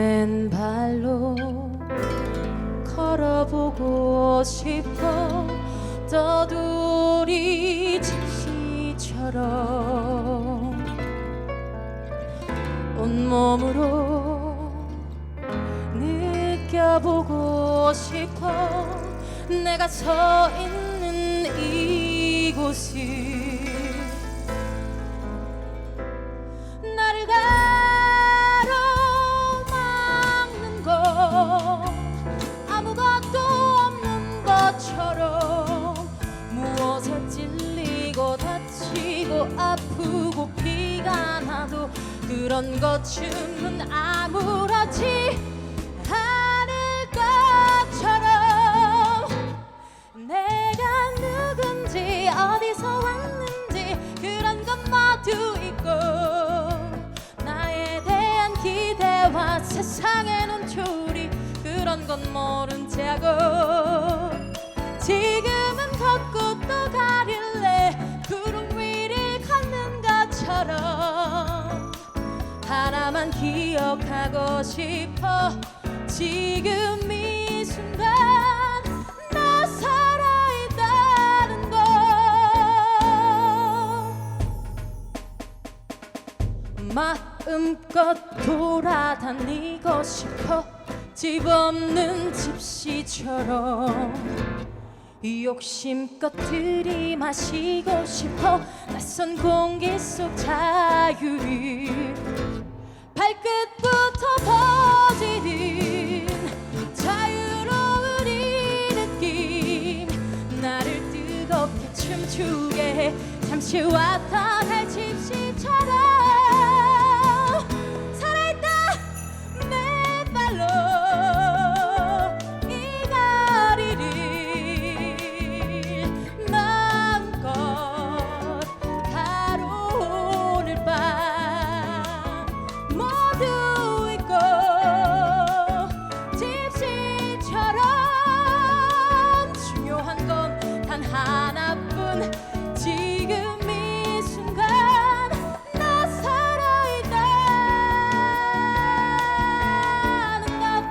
맨발로 걸어보고 싶어. 떠돌이 집시처럼 온몸으로 느껴보고 싶어. 내가 서 있는 이곳을 아프고 피가 나도 그런 것쯤은 아무렇지 않을 것처럼. 내가 누군지 어디서 왔는지 그런 것 모두 있고 나에 대한 기대와 세상의 눈초리 그런 건 모른 채 하고 지금은 걷고 또 가릴 나만 기억하고 싶어. 지금 이 순간 나 살아있다는 걸 마음껏 돌아다니고 싶어. 집 없는 집시처럼. 욕심껏 들이마시고 싶어. 낯선 공기 속 자유를 발끝부터 퍼지는 자유로운 이 느낌. 나를 뜨겁게 춤추게 해 잠시 왔다 갈 집시처럼 단 하나뿐 지금 이 순간 나 살아있다는 것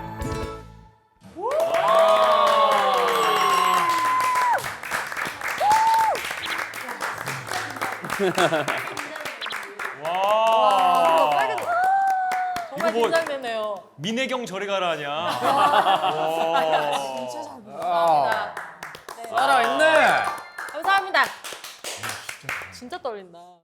와. 정말 이거 뭐- 긴장되네요. 민혜경 저리 가라 하냐. 와. 진짜 잘. 감사합니다. 진짜 떨린다.